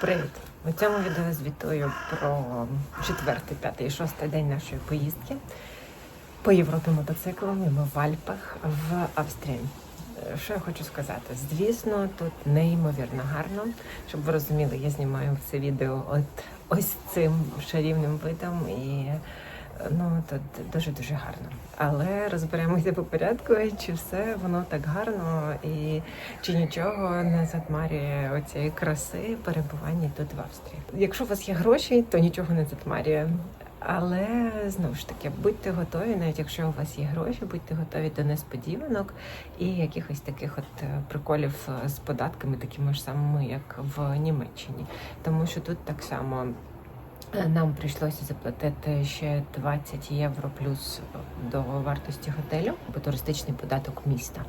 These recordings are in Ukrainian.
Привіт! У цьому відео звітую про четвертий, п'ятий, шостий день нашої поїздки по Європі мотоциклами. Ми в Альпах в Австрії. Що я хочу сказати? Звісно, тут неймовірно гарно. Щоб ви розуміли, я знімаю це відео от ось цим шарівним видом і ну тут дуже дуже гарно. Але розберемося по порядку, чи все воно так гарно і чи нічого не затмарює оцієї краси перебування тут в Австрії. Якщо у вас є гроші, то нічого не затмарює. Але знову ж таки, будьте готові, навіть якщо у вас є гроші, будьте готові до несподіванок і якихось таких от е, приколів з податками, такими ж самими, як в Німеччині. Тому що тут так само нам прийшлося заплатити ще 20 євро плюс до вартості готелю, бо туристичний податок міста.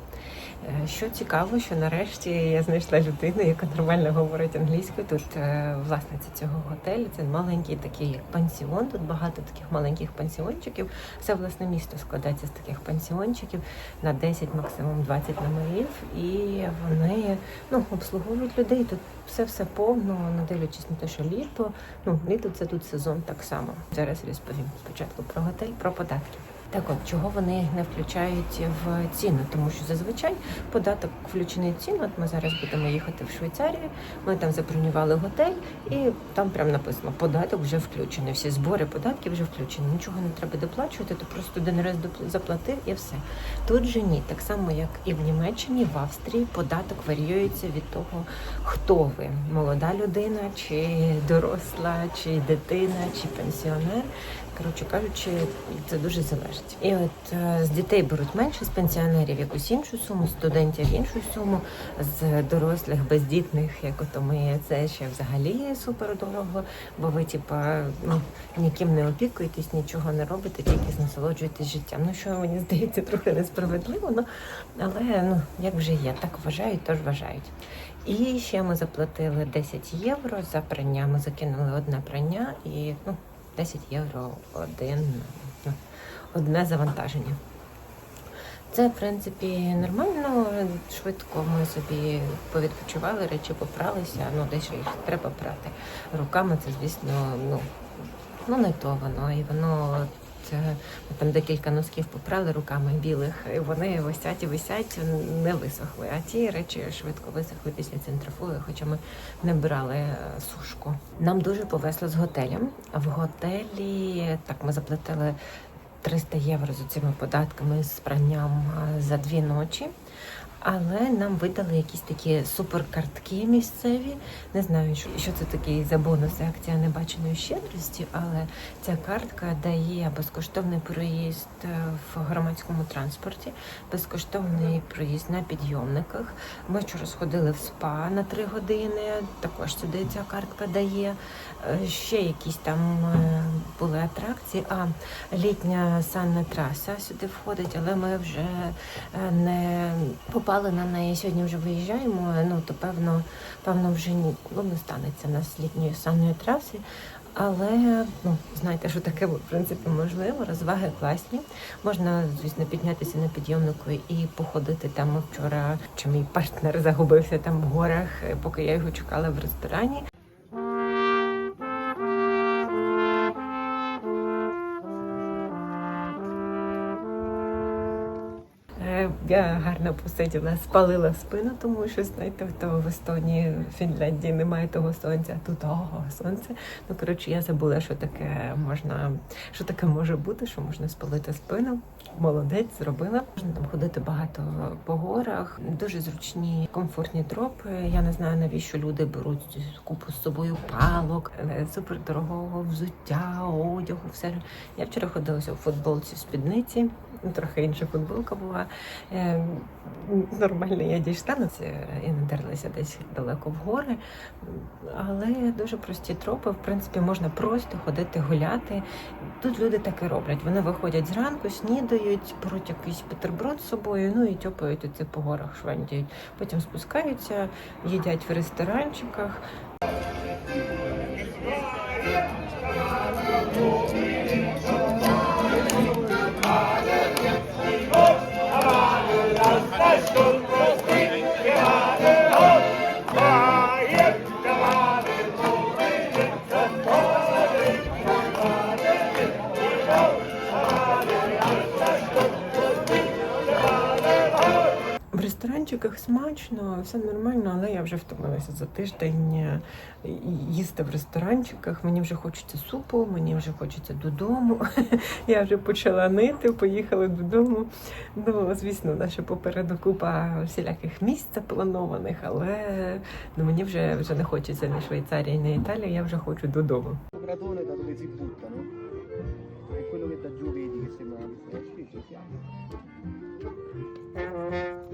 Е, Що цікаво, що нарешті я знайшла людину, яка нормально говорить англійською. Тут е, власниця цього готелю. Це маленький такий пансіон. Тут багато таких маленьких пансіончиків. Все власне місто складається з таких пансіончиків на 10, максимум 20 номерів. І вони ну обслуговують людей. Тут все все повно, не дивлячись на те, що літо. Ну літо це тут сезон так само. Зараз розповім спочатку про готель, про податки. Так от, чого вони не включають в ціну? Тому що зазвичай податок включений в ціну. От ми зараз будемо їхати в Швейцарію. Ми там забронювали готель, і там прям написано податок вже включений. Всі збори податків вже включені. Нічого не треба доплачувати, то просто один раз заплатив і все. Тут же ні, так само як і в Німеччині, в Австрії податок варіюється від того, хто ви молода людина, чи доросла, чи дитина, чи пенсіонер. Коротше кажучи, це дуже залежить. І от е, з дітей беруть менше, з пенсіонерів якусь іншу суму, з студентів іншу суму, з дорослих бездітних, як ото ми, це ще взагалі супер дорого, бо ви, типа, ну ніким не опікуєтесь, нічого не робите, тільки насолоджуєтесь життям. Ну що мені здається, трохи несправедливо, ну але ну як вже є, так вважають, тож вважають. І ще ми заплатили 10 євро за прання. Ми закинули одне прання і ну. 10 євро один, одне завантаження. Це, в принципі, нормально, швидко ми собі повідпочивали, речі попралися, ну дещо їх треба прати. Руками це, звісно, ну, ну не то воно. І воно ми там декілька носків попрали руками білих, і вони висять і висять, не висохли. А ті речі швидко висохли після центрофуги, хоча ми не брали е, сушку. Нам дуже повезло з готелем. В готелі так ми заплатили 300 євро з цими податками з пранням за дві ночі. Але нам видали якісь такі суперкартки місцеві. Не знаю, що, це такий за бонус акція небаченої щедрості, але ця картка дає безкоштовний проїзд е, в громадському транспорті, безкоштовний проїзд на підйомниках. Ми вчора сходили в спа на три години. Також сюди ця картка дає. Е, Ще якісь там е, були атракції. А літня санна траса сюди входить, але ми вже не попали на неї. Сьогодні вже виїжджаємо. Ну то певно, певно, вже ні, ну, не станеться на літньої санної траси. Але ну знаєте, що таке в принципі можливо. Розваги класні. Можна, звісно, піднятися на підйомнику і походити там. Вчора чи мій партнер загубився там в горах, поки я його чекала в ресторані. Я гарно посиділа, спалила спину, тому що знаєте, того в Естонії, Фінляндії немає того сонця, а тут ого, сонце. Ну коротше, я забула, що таке можна, що таке може бути, що можна спалити спину. Молодець, зробила. Можна там ходити багато по горах, дуже зручні, комфортні тропи. Я не знаю, навіщо люди беруть купу з собою палок, е, супердорогого взуття, одягу. Все я вчора ходилася у футболці в спідниці. Трохи інша футболка була. Е, Нормально я дійшла на це і не дерлася десь далеко в гори. Але дуже прості тропи. В принципі, можна просто ходити гуляти. Тут люди так і роблять. Вони виходять зранку, снідають, беруть якийсь бутерброд з собою, ну і тьопають оце по горах, швендяють. Потім спускаються, їдять в ресторанчиках. Ресторанчиках смачно, все нормально, але я вже втомилася за тиждень е, їсти в ресторанчиках. Мені вже хочеться супу, мені вже хочеться додому. Я вже почала нити, поїхали додому. Ну, звісно, наша попереду купа всіляких місць запланованих, але ну, мені вже, вже не хочеться ні Швейцарії, ні Італії, я вже хочу додому. È quello.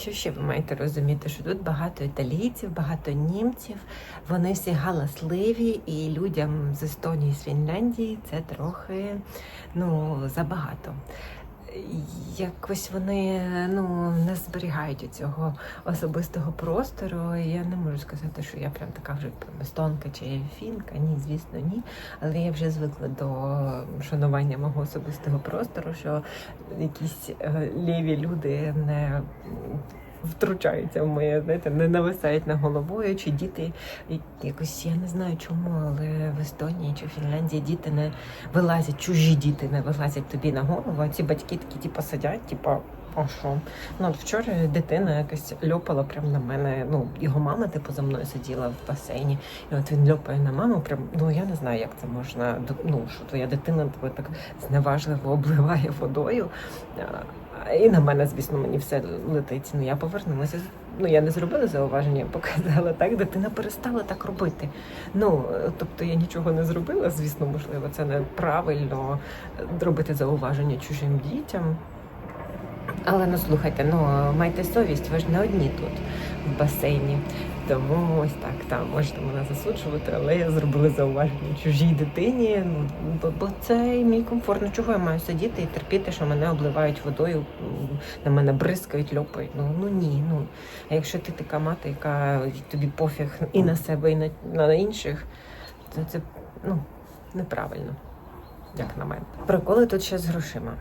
Що ще ви маєте розуміти, що тут багато італійців, багато німців, вони всі галасливі, і людям з Естонії, з Фінляндії це трохи ну, забагато. Якось вони ну, не зберігають цього особистого простору. Я не можу сказати, що я прям така вже прям естонка чи фінка. Ні, звісно, ні. Але я вже звикла до шанування мого особистого простору, що якісь е, ліві люди не втручаються в моє, знаєте, не нависають на головою, чи діти якось я не знаю чому, але в Естонії чи Фінляндії діти не вилазять, чужі діти не вилазять тобі на голову, а ці батьки такі, типу, сидять, типу. А що? Ну, от вчора дитина якась льопала прямо на мене. Ну, його мама, типу, за мною сиділа в басейні, і от він льопає на маму. Прям, ну я не знаю, як це можна. Ну, що твоя дитина тебе так зневажливо обливає водою. І на мене, звісно, мені все летить. Ну я повернулася. Ну я не зробила зауваження, показала так. Дитина перестала так робити. Ну тобто я нічого не зробила. Звісно, можливо, це неправильно робити зауваження чужим дітям. Але ну слухайте, ну майте совість, ви ж не одні тут в басейні. Тому ось так, там можете мене засуджувати, але я зробила зауваження чужій дитині. Ну бо, це мій комфорт. Ну чого я маю сидіти і терпіти, що мене обливають водою, на мене бризкають, льопають. Ну ну ні. Ну а якщо ти така мати, яка тобі пофіг і на себе, і на, на інших, то це ну неправильно, як на мене. Приколи тут ще з грошима.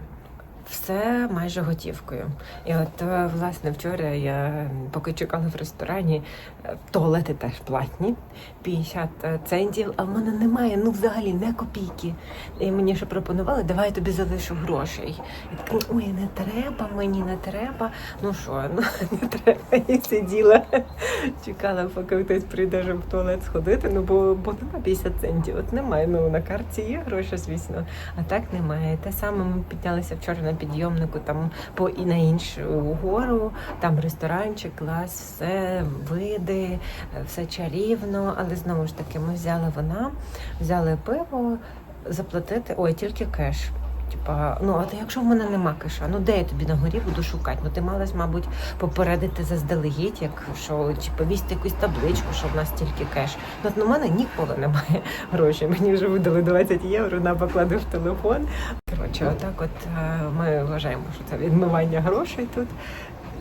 Все майже готівкою. І от е, власне вчора я поки чекала в ресторані, е, туалети теж платні, 50 центів, а в мене немає ну взагалі не копійки. І мені ще пропонували, давай я тобі залишу грошей. І така, ой, не треба, мені не треба. Ну що, ну не треба. І сиділа, чекала, поки хтось прийде, щоб в туалет сходити. Ну бо, бо нема 50 центів. От немає. Ну на карті є гроші, звісно. А так немає. Те саме ми піднялися вчора на підйомнику там по і на іншу гору, там ресторанчик, клас, все, види, е, все чарівно. Але знову ж таки, ми взяли вона, взяли пиво, заплатити, ой, тільки кеш. Типа, ну а якщо в мене нема киша, ну де я тобі на горі буду шукати? Ну ти малась, мабуть, попередити заздалегідь, як що чи повісти якусь табличку, що в нас тільки кеш. Ну от на мене ніколи немає грошей. Мені вже видали 20 євро на поклади в телефон. Коротше, отак, от е, ми вважаємо, що це відмивання грошей тут.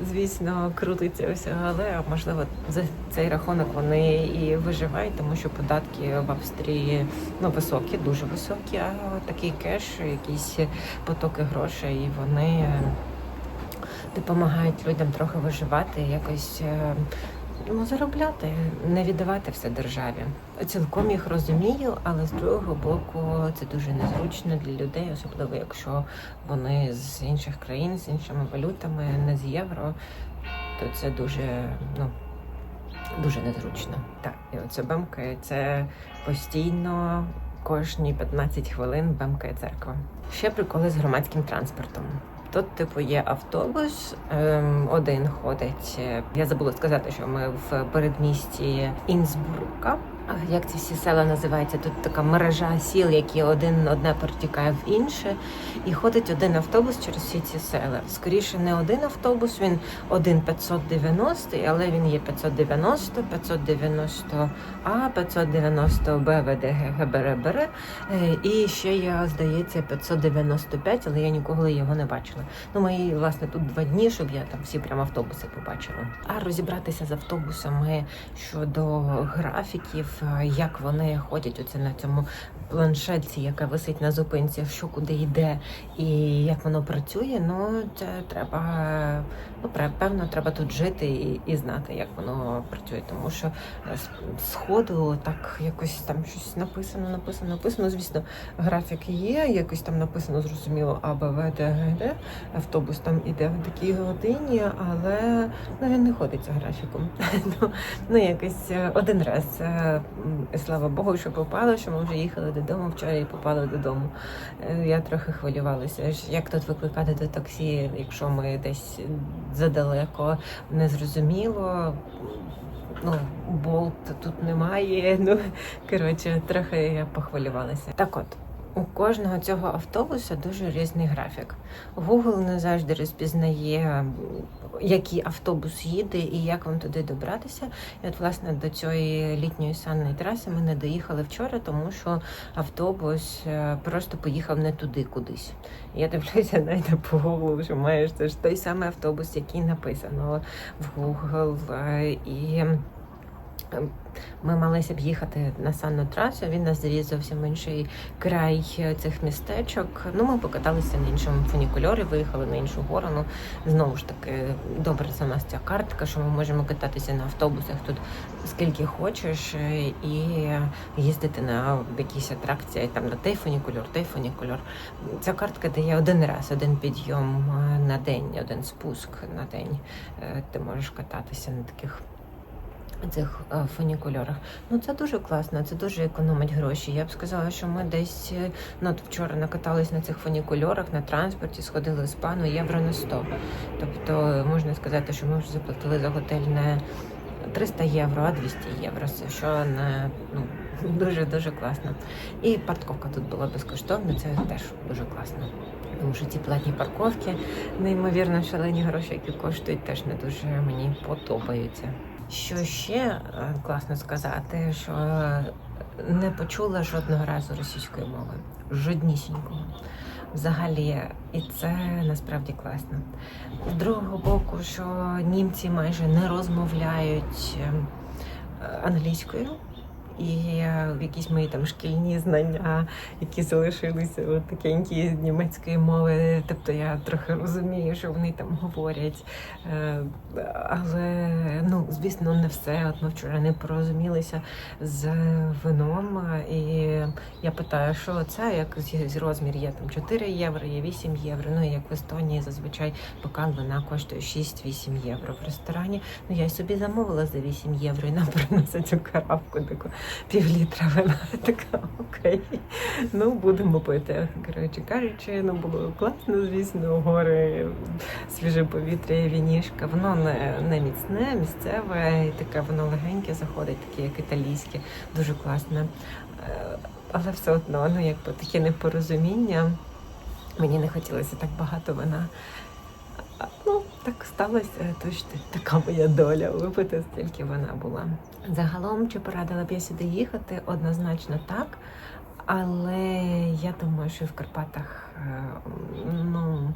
Звісно, крутиться вся, але можливо за цей рахунок вони і виживають, тому що податки в Австрії ну високі, дуже високі. А такий кеш, якісь потоки грошей, і вони допомагають людям трохи виживати, якось е, ну, заробляти, не віддавати все державі. Цілком їх розумію, але з другого боку це дуже незручно для людей, особливо якщо вони з інших країн, з іншими валютами, не з євро, то це дуже ну. Дуже незручно. Так, і оце бемкає, це постійно кожні 15 хвилин бемкає церква. Ще приколи з громадським транспортом. Тут, типу, є автобус, ем, один ходить. е, Я забула сказати, що ми в передмісті Інсбрука. Як ці всі села називаються? Тут така мережа сіл, які один одне перетікає в інше, і ходить один автобус через всі ці села. Скоріше, не один автобус, він один 590, але він є 590, 590 А, 590 Б, ВД, Г, Г, Б, Б, Р. Е, І ще є, здається, 595, але я ніколи його не бачила. Ну, ми, власне, тут два дні, щоб я там всі прям автобуси побачила. А розібратися з автобусами щодо графіків як вони ходять оце на цьому планшетці, яка висить на зупинці, що куди йде, і як воно працює. Ну це треба е, ну певно, треба тут жити і, і знати, як воно працює, тому що е, з- ходу так якось там щось написано, написано, написано. Звісно, графік є, якось там написано зрозуміло А, Б, В. Автобус там іде в такій годині, але ну, він не ходить за графіком. ну, ну, якось е, один раз. Е, Слава Богу, що попало, що ми вже їхали додому вчора і попали додому. Е, Я трохи хвилювалася. Як тут викликати до таксі, якщо ми десь задалеко, незрозуміло. Ну, болт тут немає. Ну, коротше, трохи я похвилювалася. Так от. У кожного цього автобуса дуже різний графік. Google не завжди розпізнає, який автобус їде і як вам туди добратися. І от, власне, до цієї літньої санної траси ми не доїхали вчора, тому що автобус е, просто поїхав не туди кудись. Я дивлюся навіть по Google, що маєш це ж той самий автобус, який написано в Google. е, І ми малися б їхати на санну трасу. Він нас завіз зовсім інший край е, цих містечок. Ну, ми покаталися на іншому фунікульорі, виїхали на іншу гору. Ну, знову ж таки, добре сама ця картка, що ми можемо кататися на автобусах тут скільки хочеш, е, і їздити на якісь атракції, там на той фунікульор, той фунікульор. Ця картка дає один раз, один підйом е, на день, один спуск на день. Ти можеш кататися на таких цих е, фунікульорах. Ну це дуже класно, це дуже економить гроші. Я б сказала, що ми десь е, ну, вчора накатались на цих фунікульорах на транспорті, сходили з пану євро на 100. Тобто можна сказати, що ми вже заплатили за готель не 300 євро, а 200 євро. Що не ну дуже дуже класно. І парковка тут була безкоштовна. Це теж дуже класно. Тому що ці платні парковки, неймовірно шалені гроші, які коштують, теж не дуже мені подобаються. Що ще е, класно сказати, що не почула жодного разу російської мови, жоднісінького. Взагалі, і це насправді класно. З другого боку, що німці майже не розмовляють е, англійською. І е, якісь мої там шкільні знання, які залишилися от такенькі з німецької мови. Тобто я трохи розумію, що вони там говорять. Е, Але ну, звісно, не все. От ми вчора не порозумілися з вином. І я питаю, що це, як розмір є там 4 євро, є 8 євро. Ну як в Естонії зазвичай бокал вина коштує 6-8 євро в ресторані. Ну я й собі замовила за 8 євро і нам приносять цю каравку таку півлітра вина. Така окей. Ну будемо пити. Коротше кажучи, ну було класно, звісно, гори, свіже повітря вінішка. Воно не, не міцне, місцеве, і таке воно легеньке заходить, таке як італійське, дуже класне. Е, Але все одно, ну якби таке непорозуміння. Мені не хотілося так багато вина. Так сталося, тож ти- така моя доля випити стільки вона була. Загалом, чи порадила б я сюди їхати? Однозначно так. Але я думаю, що в Карпатах е, ну,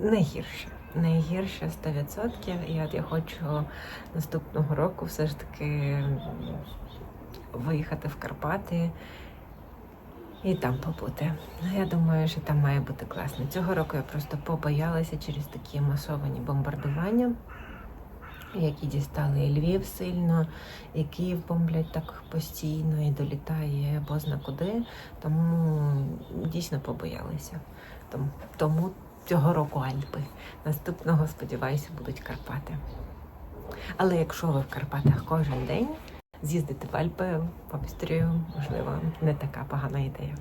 не гірше. Не гірше 100%. І от я хочу наступного року все ж таки виїхати в Карпати і там побути. Ну, Я думаю, що там має бути класно. Цього року я просто побоялася через такі масовані бомбардування, які дістали і Львів сильно, і Київ бомблять так постійно, і долітає бозна куди. Тому дійсно побоялися. Тому, тому цього року Альпи. Наступного, сподіваюся, будуть Карпати. Але якщо ви в Карпатах кожен день, з'їздити в Альпи в Австрію, можливо, не така погана ідея.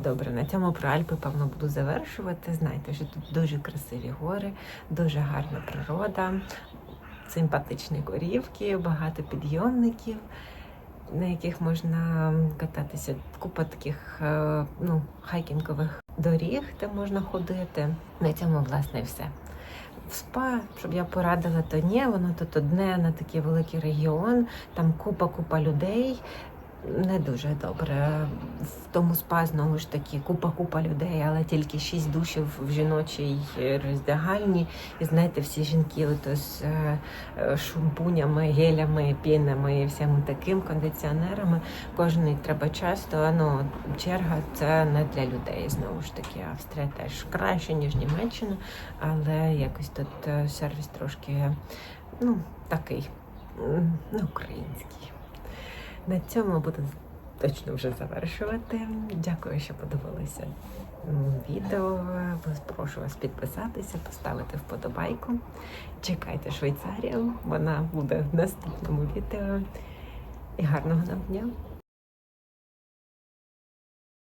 Добре, на цьому про Альпи, певно, буду завершувати. Знайте, що тут дуже красиві гори, дуже гарна природа, симпатичні корівки, багато підйомників, на яких можна кататися. Купа таких е, ну, хайкінгових доріг, де можна ходити. На цьому, власне, все. В спа, щоб я порадила, то ні, воно тут одне на такий великий регіон, там купа-купа людей. Не дуже добре. В тому спа знову ж таки купа-купа людей, але тільки шість душів в жіночій роздягальні. І знаєте, всі жінки ото з е, шампунями, гелями, пінами і всім таким кондиціонерами. Кожний треба часто. Ну, черга це не для людей. Знову ж таки, Австрія теж краще, ніж Німеччина, але якось тут е, сервіс трошки ну, такий, не український. На цьому буду точно вже завершувати. Дякую, що подивилися відео. Прошу вас підписатися, поставити вподобайку. Чекайте Швейцарію, вона буде в наступному відео. І гарного нам дня!